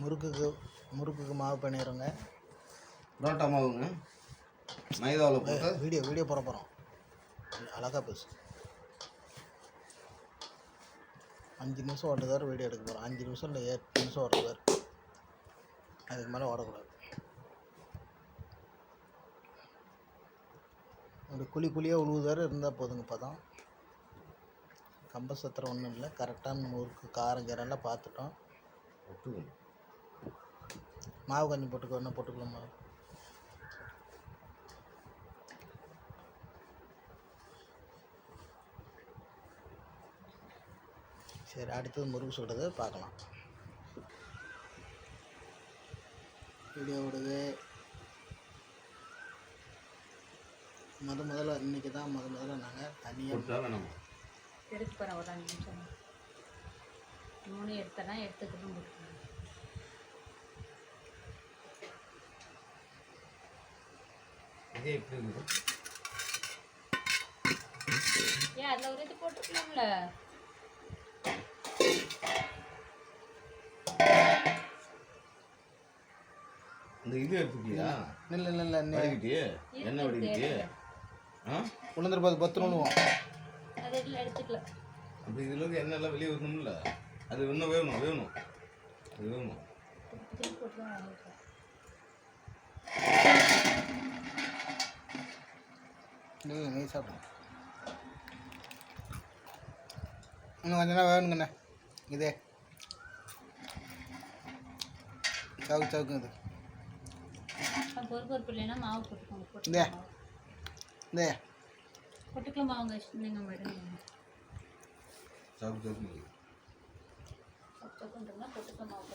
முறுக்குக்கு முறுக்குக்கு மாவு பண்ணிடுங்க புரோட்டா மாவுங்க. மைதாவில் போட்டு வீடியோ வீடியோ போட போகிறோம் அழகாக பேசு. அஞ்சு நிமிஷம் ஓட்டுதார் வீடியோ எடுக்க போகிறோம் அஞ்சு நிமிஷம் இல்லை எட்டு நிமிஷம் ஓட்டுதார் அதுக்கு மேலே ஓடக்கூடாது. அப்படி குழி குழியாக உழுவுதார் இருந்தால் போதுங்க பதம் கம்ப சத்திரம் ஒன்றும் இல்லை கரெக்டான முறுக்கு காரம் கீரெல்லாம் பார்த்துட்டோம். ஒட்டுக்கணும் மாவு கொஞ்சம் போட்டுக்கோ என்ன போட்டுக்கலாம் மாவு. சரி அடுத்தது முறுக்கு சுடுறது பார்க்கலாம். வீடியோ விடுது. முத முதல்ல இன்னைக்கு தான் முத முதல்ல நாங்கள் தனியாக எடுத்து போகிறேன் ஒரு அஞ்சு நிமிஷம். மூணு எடுத்தேன்னா எடுத்துக்கிட்டு போட்டுக்கணும் இதே எப்படி இருக்குது ஏன் அதில் ஒரு இது போட்டுருக்கலாம்ல இந்த இது எடுத்துக்கியா இல்லை இல்லை இல்லை வடிக்கிட்டியே என்ன? வடிக்கிட்டியே ஆ? உளுந்துரு பார்த்து பத்து நூலுவோம் அது இதில் எடுத்துக்கல அப்படி இதுல இருந்து எண்ணெய் எல்லாம் வெளியே வரணும்ல? அது இன்னும் வேகணும் வேகணும் அது வேகணும் இல்லை நீ சாப்பிடு. இன்னும் கொஞ்ச நேரம் வேணுங்கண்ணே. இதே. சவுக்கு சவுக்கு இது. இந்தே. போட்டுக்கலாம் இந்த பொட்டுக்கலாம் மாவுங்க இஷ்டம் மேடம் சாப்பிட்டு சாப்பிட்டு பச்சைக்குன்றதுனா பொட்டுக்கலாம் மாவு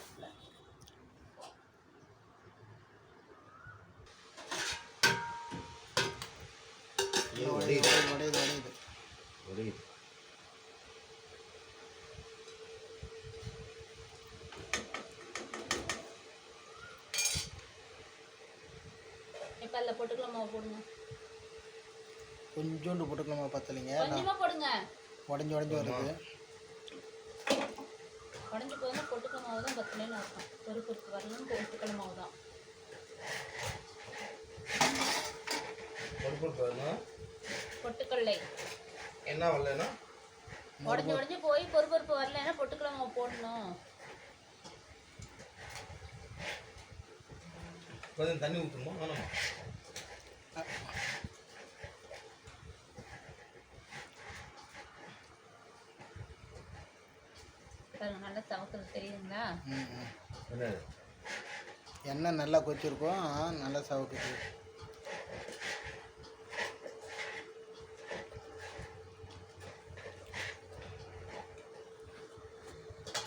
உடையுது உடையுது உடையுது உடையுது இப்போ அதில் பொட்டுக்கலாம் மாவு போடுங்க. கொஞ்சோண்டு போட்டுக்கலாமா பத்தலைங்க. கொஞ்சமாக போடுங்க. உடஞ்சி உடஞ்சி வருது. உடஞ்சி போதுன்னா பொட்டுக்கல் மாவு தான் பத்துலேன்னு அர்த்தம். பொறுப்பு பொறுப்பு வரணும் பொட்டுக்கல் மாவு தான். பொறுப்பு பாருங்க பொட்டுக்கல்லை என்ன வரலன்னா? உடஞ்சி உடஞ்சி போய் பொறுப்பு பொறுப்பு வரலைன்னா பொட்டுக்கல் மாவு போடணும். கொஞ்சம் தண்ணி ஊற்றணுமா வேணாமா? நல்லா ம் என்னது? எண்ணெய் நல்லா கொச்சிருக்கோம் நல்லா சவுக்குது.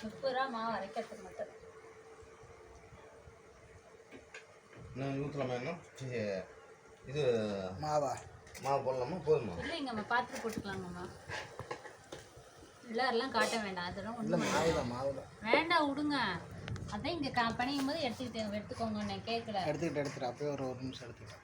முப்பது ரூபா மாவு அரைக்கிறதுக்கு மட்டும். நான் ஊற்றலாமா என்ன சரி, இது மாவா? மாவு போடலாமா? போதுமா? இல்லைங்கம்மா பார்த்துட்டு போட்டுக்கலாங்கம்மா எல்லாரெல்லாம் காட்ட வேண்டாம் அதெல்லாம் ஒன்றும் மாவு தான் மாவு தான் வேண்டாம் விடுங்க. அதான் இங்கே கா பணியும் போது எடுத்துக்கிட்டு எடுத்துக்கோங்க நான் கேட்கல. எடுத்துக்கிட்டு எடுத்துட்டு அப்பயே ஒரு ஒரு நிமிஷம் எடுத்துக்கிட்டேன்.